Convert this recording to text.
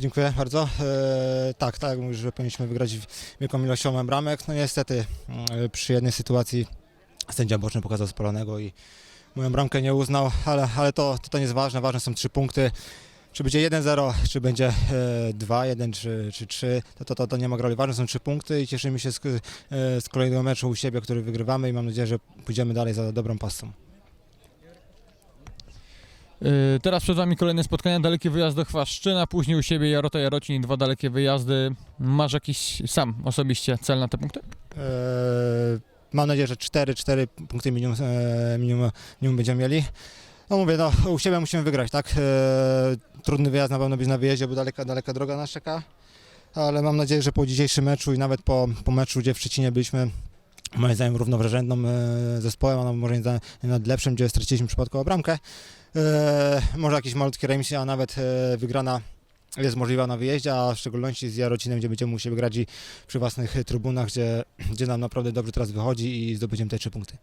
dziękuję bardzo. E, tak, tak, jak mówisz, że powinniśmy wygrać wielką ilością bramek. No niestety mm, przy jednej sytuacji sędzia boczny pokazał spalonego i moją bramkę nie uznał, ale, ale to, to, to nie jest ważne, ważne są trzy punkty. Czy będzie 1-0, czy będzie e, 2-1, czy, czy 3, to, to, to, to nie ma roli. Ważne są trzy punkty i cieszymy się z, e, z kolejnego meczu u siebie, który wygrywamy i mam nadzieję, że pójdziemy dalej za dobrą pasą. Yy, Teraz przed Wami kolejne spotkania, daleki wyjazd do Chwaszczyna, później u siebie Jarota Jarocin dwa dalekie wyjazdy. Masz jakiś sam osobiście cel na te punkty? E, Mam nadzieję, że 4, 4 punkty minimum, e, minimum, minimum będziemy mieli. No mówię, no u siebie musimy wygrać, tak? E, Trudny wyjazd na pewno być na wyjeździe, bo daleka, daleka droga nas czeka. Ale mam nadzieję, że po dzisiejszym meczu i nawet po, po meczu, gdzie w Szczecinie byliśmy moim zdaniem równoważędną e, zespołem, a zdaniem nad lepszym, gdzie straciliśmy przypadkowo bramkę. E, może jakiś malutki remis, a nawet e, wygrana jest możliwa na wyjeździe, a w szczególności z Jarocinem, gdzie będziemy musieli grać przy własnych trybunach, gdzie, gdzie nam naprawdę dobrze teraz wychodzi i zdobędziemy te trzy punkty.